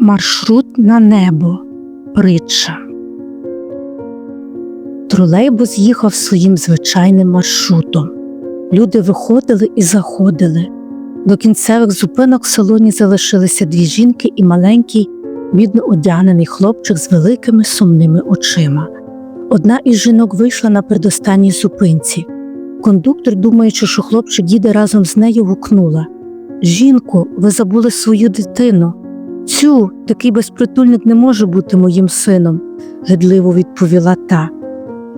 Маршрут на небо. Притча. Тролейбус їхав своїм звичайним маршрутом. Люди виходили і заходили. До кінцевих зупинок в салоні залишилися дві жінки і маленький, бідно одягнений хлопчик з великими сумними очима. Одна із жінок вийшла на передостанній зупинці. Кондуктор, думаючи, що хлопчик їде разом з нею, гукнула Жінко, ви забули свою дитину. Цю такий безпритульник не може бути моїм сином, гидливо відповіла та.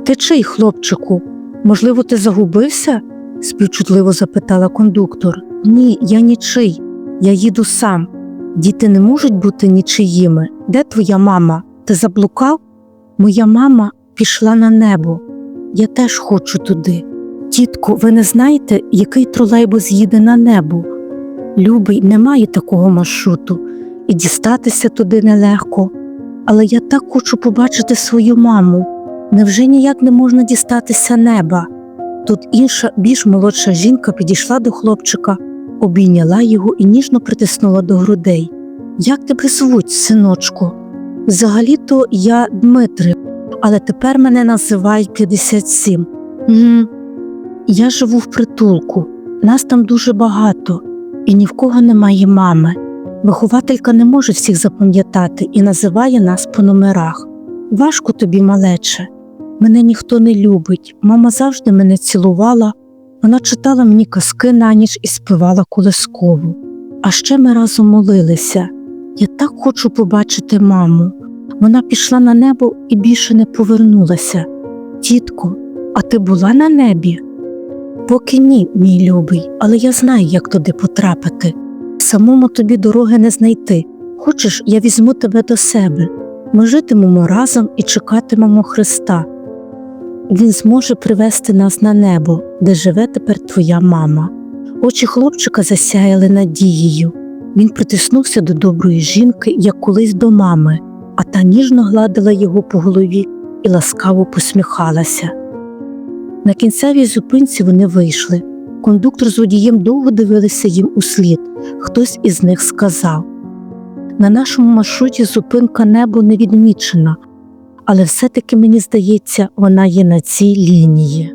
Ти хлопчику? Можливо, ти загубився? співчутливо запитала кондуктор. Ні, я нічий. Я їду сам. Діти не можуть бути нічиїми. Де твоя мама? Ти заблукав? Моя мама пішла на небо. Я теж хочу туди. Тітко, ви не знаєте, який тролейбус їде на небо? Любий, немає такого маршруту, і дістатися туди нелегко. Але я так хочу побачити свою маму. Невже ніяк не можна дістатися неба? Тут інша, більш молодша жінка підійшла до хлопчика, обійняла його і ніжно притиснула до грудей. Як тебе звуть, синочку? Взагалі-то я Дмитрик, але тепер мене називають 57. М, Я живу в притулку, нас там дуже багато, і ні в кого немає мами. Вихователька не може всіх запам'ятати і називає нас по номерах. Важко тобі, малече. Мене ніхто не любить. Мама завжди мене цілувала. Вона читала мені казки на ніч і співала колискову. А ще ми разом молилися. Я так хочу побачити маму. Вона пішла на небо і більше не повернулася. Тітко, а ти була на небі? Поки ні, мій любий, але я знаю, як туди потрапити. Самому тобі дороги не знайти. Хочеш, я візьму тебе до себе. Ми житимемо разом і чекатимемо Христа. Він зможе привести нас на небо, де живе тепер твоя мама. Очі хлопчика засяяли надією. Він притиснувся до доброї жінки, як колись до мами, а та ніжно гладила його по голові і ласкаво посміхалася. На кінцевій зупинці вони вийшли. Кондуктор з водієм довго дивилися їм у слід. Хтось із них сказав на нашому маршруті зупинка небо не відмічена, але все-таки мені здається, вона є на цій лінії.